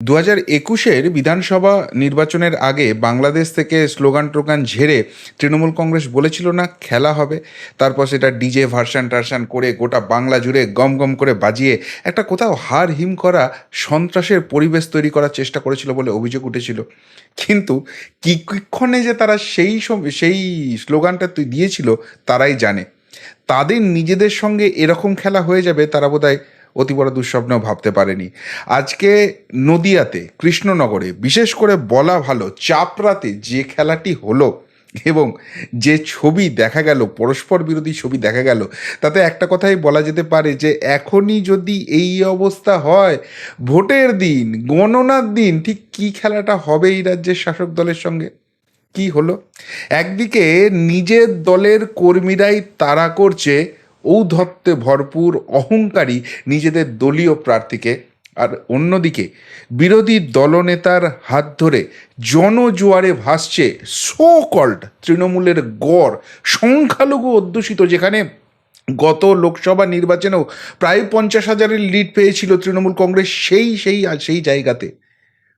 দু হাজার একুশের বিধানসভা নির্বাচনের আগে বাংলাদেশ থেকে স্লোগান টোগান ঝেড়ে তৃণমূল কংগ্রেস বলেছিল না, খেলা হবে। তারপর সেটা ডিজে ভার্সান টার্সান করে গোটা বাংলা জুড়ে গম গম করে বাজিয়ে একটা কোথাও হার হিম করা সন্ত্রাসের পরিবেশ তৈরি করার চেষ্টা করেছিল বলে অভিযোগ উঠেছিল। কিন্তু কিক্ষণে যে তারা সেই সেই স্লোগানটা তুই দিয়েছিল তারাই জানে। তাদের নিজেদের সঙ্গে এরকম খেলা হয়ে যাবে তারা বোধহয় অতি বড় দুঃস্বপ্নেও ভাবতে পারেনি। আজকে নদিয়াতে, কৃষ্ণনগরে, বিশেষ করে বলা ভালো, চাপরাতে যে খেলাটি হলো এবং যে ছবি দেখা গেল, পরস্পর বিরোধী ছবি দেখা গেল, তাতে একটা কথাই বলা যেতে পারে যে, এখনই যদি এই অবস্থা হয়, ভোটের দিন, গণনার দিন, ঠিক কী খেলাটা হবে এই রাজ্যের শাসক দলের সঙ্গে? কি হলো? একদিকে নিজের দলের কর্মীরাই তাড়া করছে ঔদ্ধত্যে ভরপুর অহংকারী নিজেদের দলীয় প্রার্থীকে। আর অন্যদিকে, বিরোধী দলনেতার হাত ধরে জনজোয়ারে ভাসছে সো কল্ড তৃণমূলের গড়, সংখ্যালঘু অধ্যুষিত, যেখানে গত লোকসভা নির্বাচনেও প্রায় পঞ্চাশ হাজারের লিড পেয়েছিল তৃণমূল কংগ্রেস সেই সেই সেই জায়গাতে।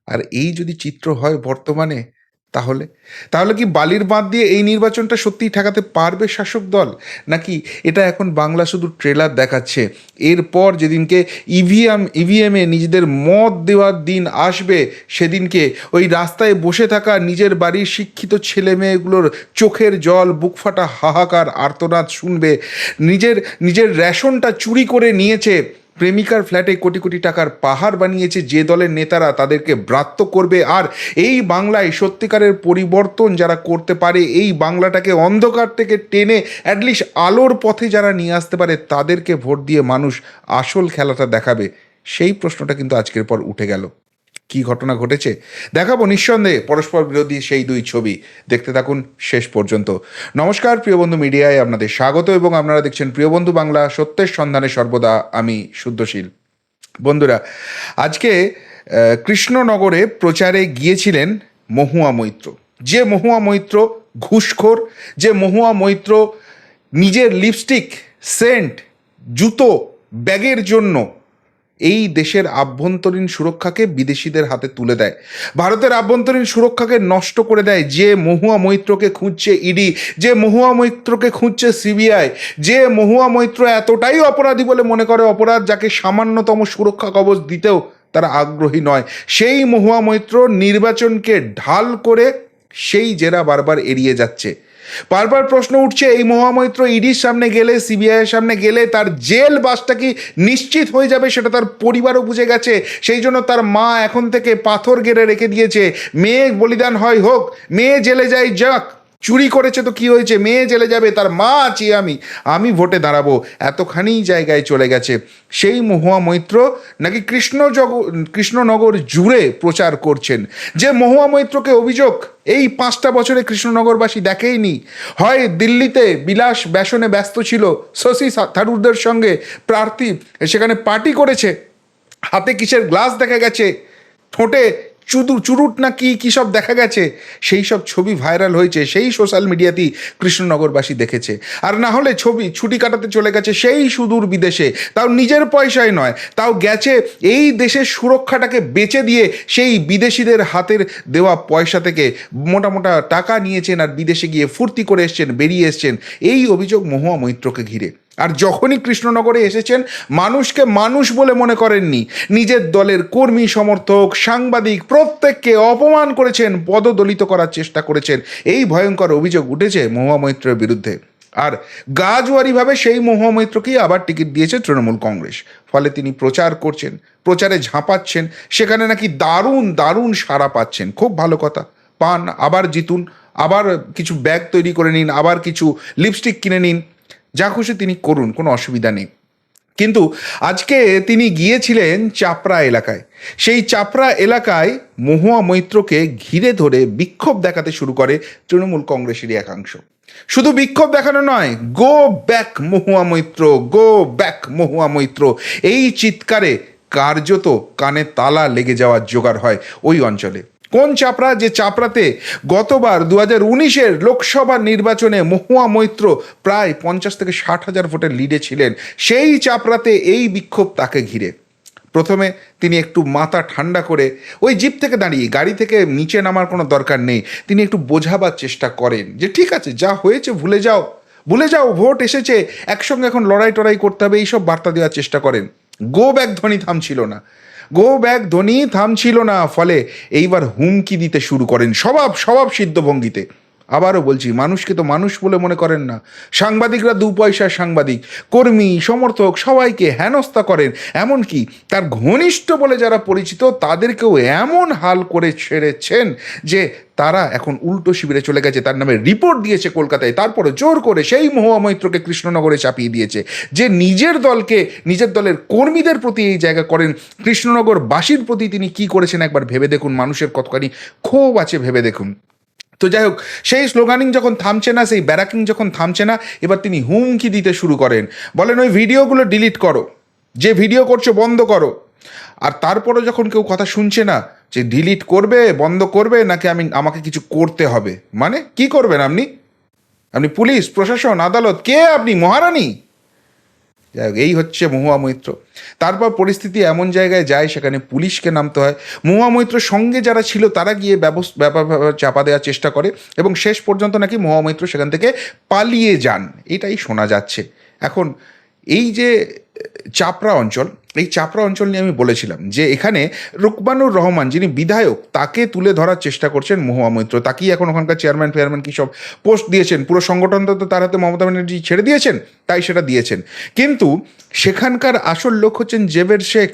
আর এই যদি চিত্র হয় বর্তমানে তাহলে? তাহলে কি বালির বাঁধ দিয়ে এই নির্বাচনটা সত্যিই ঠেকাতে পারবে শাসক দল? নাকি এটা এখন বাংলা শুধু ট্রেলার দেখাচ্ছে? এরপর যেদিনকে ইভিএম ইভিএমে নিজেদের মত দেওয়ার দিন আসবে, সেদিনকে ওই রাস্তায় বসে থাকা নিজের বাড়ির শিক্ষিত ছেলে মেয়েগুলোর চোখের জল, বুক ফাটা হাহাকার, আর্তনাদ শুনবে। নিজের নিজের রেশনটা চুরি করে নিয়েছে। প্রেমিকার ফ্ল্যাটে কোটি কোটি টাকার পাহাড় বানিয়েছে যে দলের নেতারা তাদেরকে ব্রাত্য করবে। আর এই বাংলায় সত্যিকারের পরিবর্তন যারা করতে পারে, এই বাংলাটাকে অন্ধকার থেকে টেনে অ্যাটলিস্ট আলোর পথে যারা নিয়ে আসতে পারে, তাদেরকে ভোট দিয়ে মানুষ আসল খেলাটা দেখাবে। সেই প্রশ্নটা কিন্তু আজকের পর উঠে গেল। কি ঘটনা ঘটেছে? দেখাবো নিঃসন্দেহে পরস্পর বিরোধী সেই দুই ছবি। দেখতে থাকুন শেষ পর্যন্ত। নমস্কার, প্রিয় বন্ধু মিডিয়ায় আপনাদের স্বাগত এবং আপনারা দেখছেন প্রিয় বন্ধু বাংলা, সত্যের সন্ধানে সর্বদা আমি শুদ্ধশীল। বন্ধুরা, আজকে কৃষ্ণনগরে প্রচারে গিয়েছিলেন মহুয়া মৈত্র। যে মহুয়া মৈত্র ঘুষখোর, যে মহুয়া মৈত্র নিজের লিপস্টিক, সেন্ট, জুতো, ব্যাগের জন্য এই দেশের আভ্যন্তরীণ সুরক্ষাকে বিদেশিদের হাতে তুলে দেয়। ভারতের আভ্যন্তরীণ সুরক্ষাকে নষ্ট করে দেয় যে মহুয়া মৈত্রকে খুঁজছে ইডি, যে মহুয়া মৈত্রকে খুঁজছে সিবিআই, যে মহুয়া মৈত্র এতটাই অপরাধী বলে মনে করে অপরাধ যাকে সামান্যতম সুরক্ষা কবচ দিতেও তারা আগ্রহী নয়। সেই মহুয়া মৈত্র নির্বাচনকে ঢাল করে সেই জেরা বারবার এড়িয়ে যাচ্ছে। বারবার প্রশ্ন উঠছে, এই মহামৈত্র ইডির সামনে গেলে, সিবিআইয়ের সামনে গেলে তার জেল বাসটা কি নিশ্চিত হয়ে যাবে সেটা তার পরিবারও বুঝে গেছে। সেই জন্য তার মা এখন থেকে পাথর গেড়ে রেখে দিয়েছে। মেয়ে বলিদান হয় হোক, মেয়ে জেলে যায় যাক। চুরি করেছে তো কি হয়েছে? মেয়ে জেলে যাবে, তার মা আছি আমি। আমি ভোটে দাঁড়াবো। এতখানি জায়গায় চলে গেছে। সেই মহুয়া মৈত্র নাকি কৃষ্ণ জগ কৃষ্ণনগর জুড়ে প্রচার করছেন। যে মহুয়া মৈত্রকে অভিযোগ, এই পাঁচটা বছরে কৃষ্ণনগরবাসী দেখেইনি। হয় দিল্লিতে বিলাস ব্যাসনে ব্যস্ত ছিল শশী থারুরদের সঙ্গে প্রার্থী, সেখানে পার্টি করেছে। হাতে কিসের গ্লাস দেখা গেছে? ঠোঁটে চুদু চুরুট না কি কী সব দেখা গেছে? সেই সব ছবি ভাইরাল হয়েছে, সেই সোশ্যাল মিডিয়াতেই কৃষ্ণনগরবাসী দেখেছে। আর না হলে ছবি ছুটি কাটাতে চলে গেছে সেই সুদূর বিদেশে। তাও নিজের পয়সায় নয়, তাও গেছে এই দেশের সুরক্ষাটাকে বেচে দিয়ে সেই বিদেশিদের হাতের দেওয়া পয়সা থেকে মোটা মোটা টাকা নিয়েছেন আর বিদেশে গিয়ে ফুর্তি করে এসছেন, বেরিয়ে এসছেন। এই অভিযোগ মহুয়া মৈত্রকে ঘিরে। আর যখনই কৃষ্ণনগরে এসেছেন, মানুষকে মানুষ বলে মনে করেননি। নিজের দলের কর্মী, সমর্থক, সাংবাদিক প্রত্যেককে অপমান করেছেন, পদদলিত করার চেষ্টা করেছেন। এই ভয়ঙ্কর অভিযোগ উঠেছে মহুয়া মৈত্রের বিরুদ্ধে। আর গাজুয়ারিভাবে সেই মহুয়া মৈত্রকেই আবার টিকিট দিয়েছে তৃণমূল কংগ্রেস। ফলে তিনি প্রচার করছেন, প্রচারে ঝাঁপাচ্ছেন, সেখানে নাকি দারুণ দারুণ সাড়া পাচ্ছেন। খুব ভালো কথা। পান, আবার জিতুন, আবার কিছু ব্যাগ তৈরি করে নিন, আবার কিছু লিপস্টিক কিনে নিন। যা খুশি তিনি করুন, কোনো অসুবিধা নেই। কিন্তু আজকে তিনি গিয়েছিলেন চাপড়া এলাকায়। সেই চাপড়া এলাকায় মহুয়া মৈত্রকে ঘিরে ধরে বিক্ষোভ দেখাতে শুরু করে তৃণমূল কংগ্রেসেরই একাংশ। শুধু বিক্ষোভ দেখানো নয় go back Mahua Moitra go back Mahua Moitra. এই চিৎকারে কার্যত কানে তালা লেগে যাওয়ার জোগাড় হয় ওই অঞ্চলে। কোন চাপড়া? যে চাপড়াতে গতবার দু হাজার উনিশের লোকসভা নির্বাচনে মহুয়া মৈত্র প্রায় পঞ্চাশ থেকে ষাট হাজার ভোটের লিডে ছিলেন, সেই চাপড়াতে এই বিক্ষোভ তাকে ঘিরে। প্রথমে তিনি একটু মাথা ঠান্ডা করে ওই জিপ থেকে দাঁড়িয়ে, গাড়ি থেকে নিচে নামার কোনো দরকার নেই, তিনি একটু বোঝাবার চেষ্টা করেন যে, ঠিক আছে, যা হয়েছে ভুলে যাও ভুলে যাও, ভোট এসেছে, একসঙ্গে এখন লড়াই টড়াই করতে হবে, এইসব বার্তা দেওয়ার চেষ্টা করেন। গো ব্যাক ধ্বনি থামছিল না। গো ব্যাক ধ্বনি থামছিল না। ফলে এইবার হুমকি দিতে শুরু করেন। স্বভাব স্বভাব সিদ্ধ ভঙ্গিতে আবারও বলছি, মানুষকে তো মানুষ বলে মনে করেন না। সাংবাদিকরা দু পয়সার সাংবাদিক, কর্মী, সমর্থক, সবাইকে হেনস্থা করেন। এমনকি তার ঘনিষ্ঠ বলে যারা পরিচিত, তাদেরকেও এমন হাল করে ছেড়েছেন যে তারা এখন উল্টো শিবিরে চলে গেছে। তার নামে রিপোর্ট দিয়েছে কলকাতায়। তারপরে জোর করে সেই মহুয়া মৈত্রকে কৃষ্ণনগরে চাপিয়ে দিয়েছে। যে নিজের দলকে, নিজের দলের কর্মীদের প্রতি এই জায়গা করেন কৃষ্ণনগর বাসীর প্রতি তিনি কি করেছেন একবার ভেবে দেখুন। মানুষের কতখানি ক্ষোভ আছে ভেবে দেখুন। তো যাই হোক, সেই স্লোগানিং যখন থামছে না, সেই ব্যারাকিং যখন থামছে না, এবার তিনি হুমকি দিতে শুরু করেন। বলেন, ওই ভিডিওগুলো ডিলিট করো। যে ভিডিও করছ, বন্ধ করো। আর তারপরে যখন কেউ কথা শুনছে না, যে ডিলিট করবে, বন্ধ করবে, নাকি আমি, আমাকে কিছু করতে হবে? মানে কি করবেন আপনি? আপনি পুলিশ, প্রশাসন, আদালত, কে আপনি? মহারানী? যাই হোক এই হচ্ছে মহুয়া মৈত্র। তারপর পরিস্থিতি এমন জায়গায় যায় সেখানে পুলিশকে নামতে হয়। মহুয়া মৈত্র সঙ্গে যারা ছিল, তারা গিয়ে ব্যাপার চাপা দেওয়ার চেষ্টা করে এবং শেষ পর্যন্ত নাকি মহুয়া মৈত্র সেখান থেকে পালিয়ে যান। এটাই শোনা যাচ্ছে। এখন, এই যে, চাপড়া অঞ্চল এই চাপড়া অঞ্চল নিয়ে আমি বলেছিলাম যে এখানে রুকবানুর রহমান যিনি বিধায়ক, তাকে তুলে ধরার চেষ্টা করছেন মহুয়া মৈত্র। তাকেই এখন ওখানকার চেয়ারম্যান ফেয়ারম্যান কী সব পোস্ট দিয়েছেন? পুরো সংগঠনটা তো তার হাতে মমতা ব্যানার্জি ছেড়ে দিয়েছেন, তাই সেটা দিয়েছেন। কিন্তু সেখানকার আসল লোক হচ্ছেন জেবের শেখ।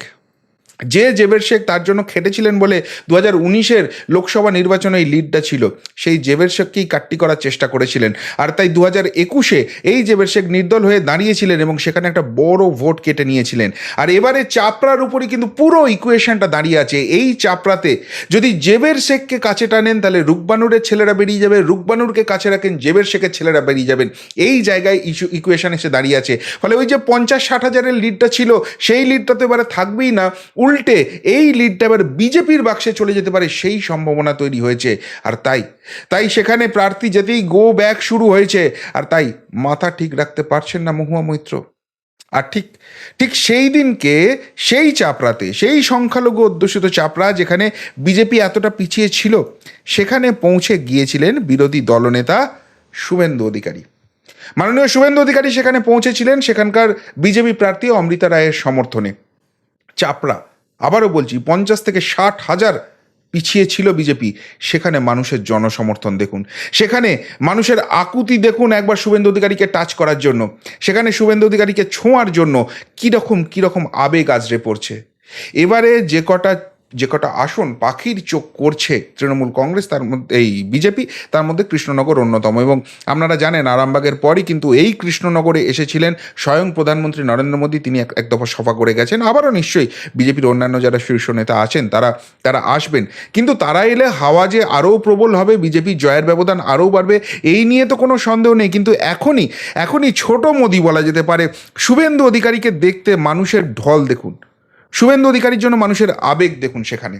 যে জেবের শেখ তার জন্য খেটেছিলেন বলে দু হাজার উনিশের লোকসভা নির্বাচনে এই লিডটা ছিল। সেই জেবের শেখকেই কাট্টি করার চেষ্টা করেছিলেন। আর তাই দু হাজার একুশে এই জেবের শেখ নির্দল হয়ে দাঁড়িয়েছিলেন এবং সেখানে একটা বড় ভোট কেটে নিয়েছিলেন। আর এবারে চাপড়ার উপরই কিন্তু পুরো ইকুয়েশনটা দাঁড়িয়ে আছে। এই চাপড়াতে যদি জেবের শেখকে কাছে টানেন, তাহলে রুকবানুরের ছেলেরা বেরিয়ে যাবে। রুকবানুরকে কাছে রাখেন, জেবের শেখের ছেলেরা বেরিয়ে যাবেন। এই জায়গায় ইস্যু ইকুয়েশন এসে দাঁড়িয়ে আছে। ফলে ওই যে পঞ্চাশ ষাট হাজারের লিডটা ছিল, সেই লিডটা তো এবারে থাকবেই না। উল্টে এই লিডটা এবার বিজেপির বাক্সে চলে যেতে পারে সেই সম্ভাবনা তৈরি হয়েছে। আর তাই তাই সেখানে প্রার্থী যেতেই গো ব্যাক শুরু হয়েছে। আর তাই মাথা ঠিক রাখতে পারছেন না মহুয়া মৈত্র। আর ঠিক ঠিক সেই দিনকে, সেই চাপড়াতে সেই সংখ্যালঘু অধ্যুষিত চাপড়া যেখানে বিজেপি এতটা পিছিয়ে ছিল, সেখানে পৌঁছে গিয়েছিলেন বিরোধী দলনেতা শুভেন্দু অধিকারী। মাননীয় শুভেন্দু অধিকারী সেখানে পৌঁছেছিলেন সেখানকার বিজেপি প্রার্থী অমৃতা রায়ের সমর্থনে। চাপড়া আবারও বলছি, পঞ্চাশ থেকে ষাট হাজার পিছিয়ে ছিল বিজেপি। সেখানে মানুষের জনসমর্থন দেখুন। সেখানে মানুষের আকুতি দেখুন একবার শুভেন্দু অধিকারীকে টাচ করার জন্য। সেখানে শুভেন্দু অধিকারীকে ছোঁয়ার জন্য কীরকম কীরকম আবেগ আজরে পড়ছে। এবারে যে কটা যে কটা আসন পাখির চোখ করছে তৃণমূল কংগ্রেস, তার মধ্যে, এই বিজেপি, তার মধ্যে কৃষ্ণনগর অন্যতম। এবং আপনারা জানেন, আরামবাগের পরই কিন্তু এই কৃষ্ণনগরে এসেছিলেন স্বয়ং প্রধানমন্ত্রী নরেন্দ্র মোদী। তিনি এক দফা সভা করে গেছেন। আবারও নিশ্চয়ই বিজেপির অন্যান্য যারা শীর্ষ নেতা আছেন, তারা তারা আসবেন। কিন্তু তারা এলে হাওয়া যে আরও প্রবল হবে বিজেপির জয়ের ব্যবধান আরও বাড়বে, এই নিয়ে তো কোনো সন্দেহ নেই। কিন্তু এখনই এখনই ছোট মোদি বলা যেতে পারে, শুভেন্দু অধিকারীকে দেখতে মানুষের ঢল দেখুন। শুভেন্দু অধিকারীর জন্য মানুষের আবেগ দেখুন সেখানে।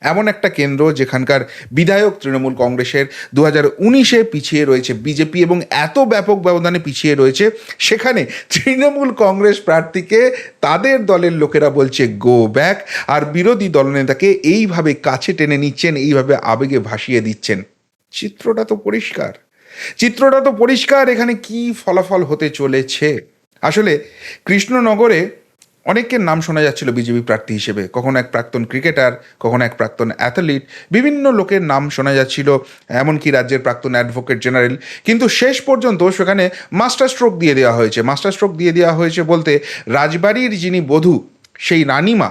এমন একটা কেন্দ্র যেখানকার বিধায়ক তৃণমূল কংগ্রেসের দু হাজার উনিশে পিছিয়ে রয়েছে বিজেপি এবং এত ব্যাপক ব্যবধানে পিছিয়ে রয়েছে, সেখানে তৃণমূল কংগ্রেস প্রার্থীকে তাদের দলের লোকেরা বলছে গো ব্যাক আর বিরোধী দলনেতাকে এইভাবে কাছে টেনে নিচ্ছেন, এইভাবে আবেগে ভাসিয়ে দিচ্ছেন। চিত্রটা তো পরিষ্কার। চিত্রটা তো পরিষ্কার, এখানে কি ফলাফল হতে চলেছে? আসলে কৃষ্ণনগরে অনেকের নাম শোনা যাচ্ছিল বিজেপি প্রার্থী হিসেবে। কখনো এক প্রাক্তন ক্রিকেটার, কখনো এক প্রাক্তন অ্যাথলিট বিভিন্ন লোকের নাম শোনা যাচ্ছিল, এমনকি রাজ্যের প্রাক্তন অ্যাডভোকেট জেনারেল কিন্তু শেষ পর্যন্ত সেখানে মাস্টার স্ট্রোক দিয়ে দেওয়া হয়েছে। মাস্টার স্ট্রোক দিয়ে দেওয়া হয়েছে বলতে রাজবাড়ির যিনি বধূ, সেই রানিমা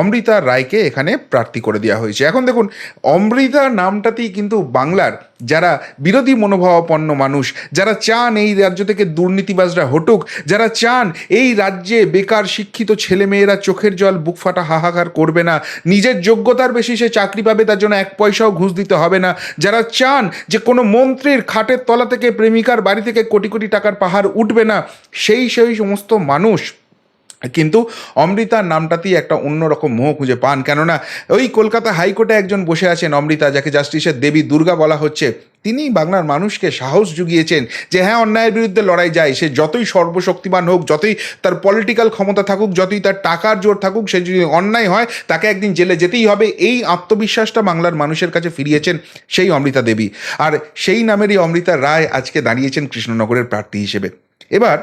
অমৃতা রায়কে এখানে প্রার্থী করে দেওয়া হয়েছে। এখন দেখুন, অমৃতা নামটাতেই কিন্তু বাংলার যারা বিরোধী মনোভাবাপন্ন মানুষ, যারা চান এই রাজ্য থেকে দুর্নীতিবাজরা হটুক, যারা চান এই রাজ্যে বেকার শিক্ষিত ছেলেমেয়েরা চোখের জল বুক ফাটা হাহাকার করবে না, নিজের যোগ্যতার বেশি সে চাকরি পাবে, তার জন্য এক পয়সাও ঘুষ দিতে হবে না, যারা চান যে কোনো মন্ত্রীর খাটের তলা থেকে প্রেমিকার বাড়ি থেকে কোটি কোটি টাকার পাহাড় উঠবে না, সেই সেই সমস্ত মানুষ কিন্তু অমৃতার নামটাতেই একটা অন্যরকম মোহ খুঁজে পান। কেননা ওই কলকাতা হাইকোর্টে একজন বসে আছেন অমৃতা, যাকে জাস্টিসের দেবী দুর্গা বলা হচ্ছে। তিনি বাংলার মানুষকে সাহস জুগিয়েছেন যে হ্যাঁ অন্যায়ের বিরুদ্ধে লড়াই যায়। সে যতই সর্বশক্তিমান হোক, যতই তার পলিটিক্যাল ক্ষমতা থাকুক, যতই তার টাকার জোর থাকুক, সে যদি অন্যায় হয়, তাকে একদিন জেলে যেতেই হবে। এই আত্মবিশ্বাসটা বাংলার মানুষের কাছে ফিরিয়েছেন সেই অমৃতা দেবী। আর সেই নামেরই অমৃতা রায় আজকে দাঁড়িয়েছেন কৃষ্ণনগরের প্রার্থী হিসেবে। এবার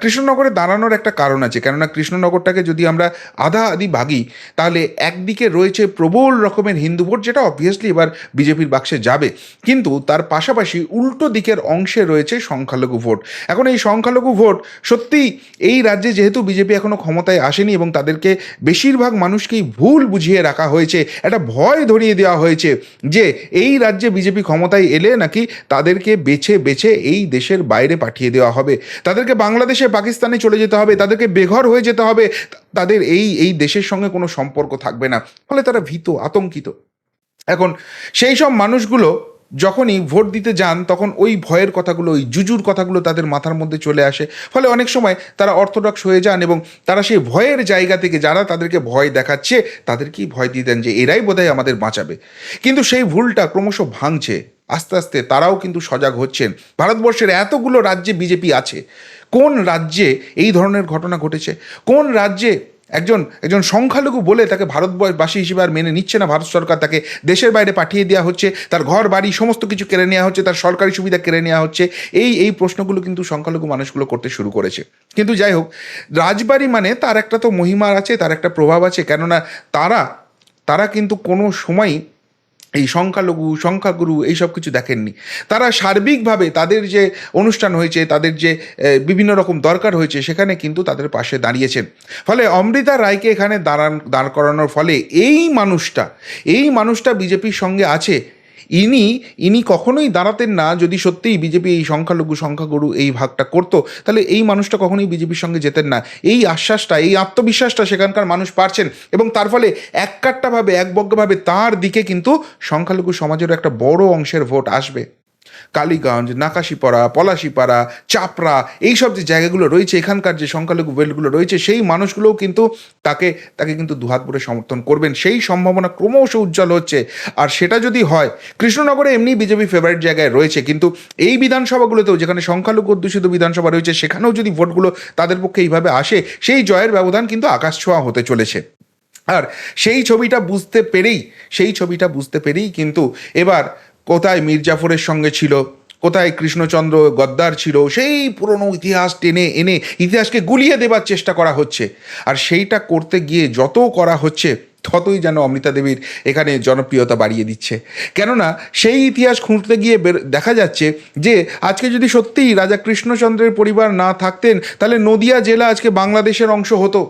কৃষ্ণনগরে দাঁড়ানোর একটা কারণ আছে, কেননা কৃষ্ণনগরটাকে যদি আমরা আধা আধি ভাগি, তাহলে একদিকে রয়েছে প্রবল রকমের হিন্দু ভোট, যেটা অবভিয়াসলি এবার বিজেপির বাক্সে যাবে। কিন্তু তার পাশাপাশি উল্টো দিকের অংশে রয়েছে সংখ্যালঘু ভোট। এখন এই সংখ্যালঘু ভোট সত্যি এই রাজ্যে যেহেতু বিজেপি এখনও ক্ষমতায় আসেনি এবং তাদেরকে বেশিরভাগ মানুষকেই ভুল বুঝিয়ে রাখা হয়েছে, একটা ভয় ধরিয়ে দেওয়া হয়েছে যে এই রাজ্যে বিজেপি ক্ষমতায় এলে নাকি তাদেরকে বেছে বেছে এই দেশের বাইরে পাঠিয়ে দেওয়া হবে। তাদেরকে বাংলাদেশে পাকিস্তানে চলে যেতে হবে, তাদেরকে বেঘর হয়ে যেতে হবে। তাদের এই এই দেশের সঙ্গে কোনো সম্পর্ক থাকবে না। ফলে তারা ভীত, আতঙ্কিত। এখন সেই সব মানুষগুলো যখনই ভোট দিতে যান, তখন ওই ভয়ের কথাগুলো, ওই জুজুর কথাগুলো তাদের মাথার মধ্যে চলে আসে। ফলে অনেক সময় তারা অর্থোডক্স হয়ে যান এবং তারা সেই ভয়ের জায়গা থেকে যারা তাদেরকে ভয় দেখাচ্ছে, তাদেরকেই ভয় দিয়ে দেন যে এরাই বোধহয় আমাদের বাঁচাবে। কিন্তু সেই ভুলটা ক্রমশ ভাঙছে। আস্তে আস্তে তারাও কিন্তু সজাগ হচ্ছেন। ভারতবর্ষের এতগুলো রাজ্যে বিজেপি আছে। কোন রাজ্যে এই ধরনের ঘটনা ঘটেছে? কোন রাজ্যে একজন একজন সংখ্যালঘু বলে তাকে ভারতবাসী হিসেবে আর মেনে নিচ্ছে না, ভারত সরকার তাকে দেশের বাইরে পাঠিয়ে দেওয়া হচ্ছে, তার ঘর, বাড়ি, সমস্ত কিছু কেড়ে নেওয়া হচ্ছে, তার সরকারি সুবিধা কেড়ে নেওয়া হচ্ছে, এই এই প্রশ্নগুলো কিন্তু সংখ্যালঘু মানুষগুলো করতে শুরু করেছে। কিন্তু যাই হোক, রাজবাড়ি মানে তার একটা তো মহিমার আছে, তার একটা প্রভাব আছে, কেননা তারা তারা কিন্তু কোনো সময়ই এই সংখ্যালঘু, সংখ্যাগুরু এইসব কিছু দেখেননি। তারা সার্বিকভাবে তাদের যে অনুষ্ঠান হয়েছে, তাদের যে বিভিন্ন রকম দরকার হয়েছে, সেখানে কিন্তু তাদের পাশে দাঁড়িয়েছেন। ফলে অমৃতা রায়কে এখানে দাঁড়ান, দাঁড় করানোর ফলে এই মানুষটা এই মানুষটা বিজেপির সঙ্গে আছে ইনি ইনি কখনোই দাঁড়াতেন না যদি সত্যিই বিজেপি এই সংখ্যালঘু সংখ্যাগুরু এই ভাগটা করতো, তাহলে এই মানুষটা কখনোই বিজেপির সঙ্গে যেতেন না। এই আশ্বাসটা, এই আত্মবিশ্বাসটা সেখানকার মানুষ পারছেন এবং তার ফলে এককাট্টাভাবে, একবজ্ঞভাবে তার দিকে কিন্তু সংখ্যালঘু সমাজেরও একটা বড় অংশের ভোট আসবে। কালীগঞ্জ, নাকাশিপাড়া, পলাশিপাড়া, চাপড়া, এইসব যে জায়গাগুলো রয়েছে, এখানকার যে সংখ্যালঘু বেল্টগুলো রয়েছে, সেই মানুষগুলোও কিন্তু তাকে তাকে কিন্তু দুহাত ভরে সমর্থন করবেন। সেই সম্ভাবনা ক্রমশ উজ্জ্বল হচ্ছে। আর সেটা যদি হয়, কৃষ্ণনগরে এমনি বিজেপি ফেভারিট জায়গায় রয়েছে, কিন্তু এই বিধানসভাগুলোতেও যেখানে সংখ্যালঘু অধ্যুষিত বিধানসভা রয়েছে, সেখানেও যদি ভোটগুলো তাদের পক্ষে এইভাবে আসে, সেই জয়ের ব্যবধান কিন্তু আকাশ ছোঁয়া হতে চলেছে। আর সেই ছবিটা বুঝতে পেরেই, সেই ছবিটা বুঝতে পেরেই কিন্তু এবার কোথায় মির্জাফরের সঙ্গে ছিল? কোথায় কৃষ্ণচন্দ্র গদ্দার ছিল? সেই পুরনো ইতিহাস টেনে এনে ইতিহাসকে গুলিয়ে দেবার চেষ্টা করা হচ্ছে। আর সেইটা করতে গিয়ে যত করা হচ্ছে, ততই যেন অমৃতা দেবীর এখানে জনপ্রিয়তা বাড়িয়ে দিচ্ছে। কেননা, সেই ইতিহাস খুঁজতে গিয়ে দেখা যাচ্ছে যে, আজকে যদি সত্যিই রাজা কৃষ্ণচন্দ্রের পরিবার না থাকতেন, তাহলে নদিয়া জেলা আজকে বাংলাদেশের অংশ হতো।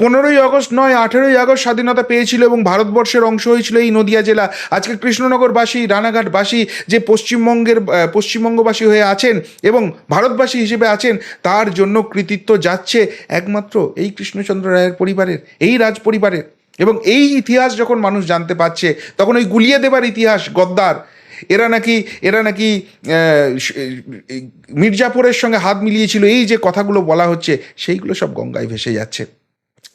পনেরোই আগস্ট নয়, আঠেরোই আগস্ট স্বাধীনতা পেয়েছিল এবং ভারতবর্ষের অংশ হয়েছিল এই নদিয়া জেলা। আজকে কৃষ্ণনগরবাসী, রানাঘাটবাসী যে পশ্চিমবঙ্গের পশ্চিমবঙ্গবাসী হয়ে আছেন এবং ভারতবাসী হিসেবে আছেন, তার জন্য কৃতিত্ব যাচ্ছে একমাত্র এই কৃষ্ণচন্দ্র রায়ের পরিবারের, এই রাজ পরিবারের। এবং এই ইতিহাস যখন মানুষ জানতে পারছে, তখন ওই গুলিয়ে দেবার ইতিহাস, গদ্দার। এরা নাকি এরা নাকি মির্জাপুরের সঙ্গে হাত মিলিয়েছিল। এই যে কথাগুলো বলা হচ্ছে, সেইগুলো সব গঙ্গায় ভেসে যাচ্ছে।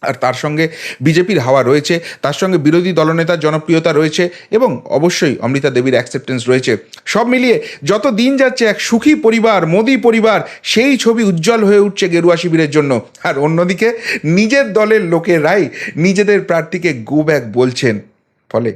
আর তার সঙ্গে বিজেপির হাওয়া রয়েছে, তার সঙ্গে বিরোধী দলনেতার জনপ্রিয়তা রয়েছে এবং অবশ্যই অমৃতা দেবীর অ্যাকসেপ্টেন্স রয়েছে। সব মিলিয়ে যত দিন যাচ্ছে, এক সুখী পরিবার, মোদি পরিবার, সেই ছবি উজ্জ্বল হয়ে উঠছে গেরুয়া শিবিরের জন্য। আর অন্যদিকে, নিজের দলের লোকেরাই নিজেদের প্রার্থীকে গো ব্যাক বলছেন। ফলে।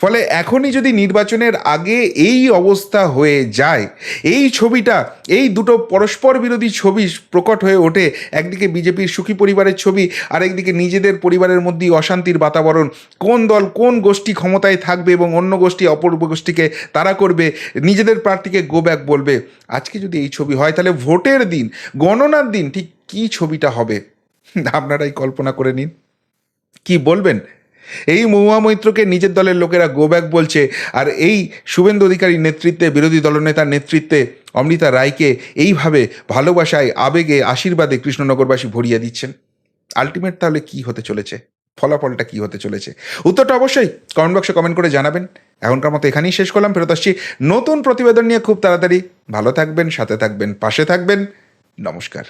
ফলে এখনই যদি নির্বাচনের আগে এই অবস্থা হয়ে যায়, এই ছবিটা, এই দুটো পরস্পর বিরোধী ছবি প্রকট হয়ে ওঠে, একদিকে বিজেপির সুখী পরিবারের ছবি আর একদিকে নিজেদের পরিবারের মধ্যেই অশান্তির বাতাবরণ, কোন দল কোন গোষ্ঠী ক্ষমতায় থাকবে এবং অন্য গোষ্ঠী অপর গোষ্ঠীকে তারা করবে, নিজেদের প্রার্থীকে গো ব্যাক বলবে। আজকে যদি এই ছবি হয়, তাহলে ভোটের দিন, গণনার দিন ঠিক কী ছবিটা হবে? আপনারাই কল্পনা করে নিন। কি বলবেন? এই মহুয়া মৈত্রকে নিজের দলের লোকেরা গো ব্যাক বলছে। আর এই শুভেন্দু অধিকারীর নেতৃত্বে, বিরোধী দলনেতার নেতৃত্বে অমৃতা রায়কে এইভাবে ভালোবাসায়, আবেগে, আশীর্বাদে কৃষ্ণনগরবাসী ভরিয়ে দিচ্ছেন। আলটিমেট তাহলে কি হতে চলেছে? ফলাফলটা কি হতে চলেছে? উত্তরটা অবশ্যই কমেন্ট বক্সে কমেন্ট করে জানাবেন। এখনকার মতো এখানেই শেষ করলাম। ফেরত আসছি নতুন প্রতিবেদন নিয়ে খুব তাড়াতাড়ি। ভালো থাকবেন, সাথে থাকবেন, পাশে থাকবেন। নমস্কার।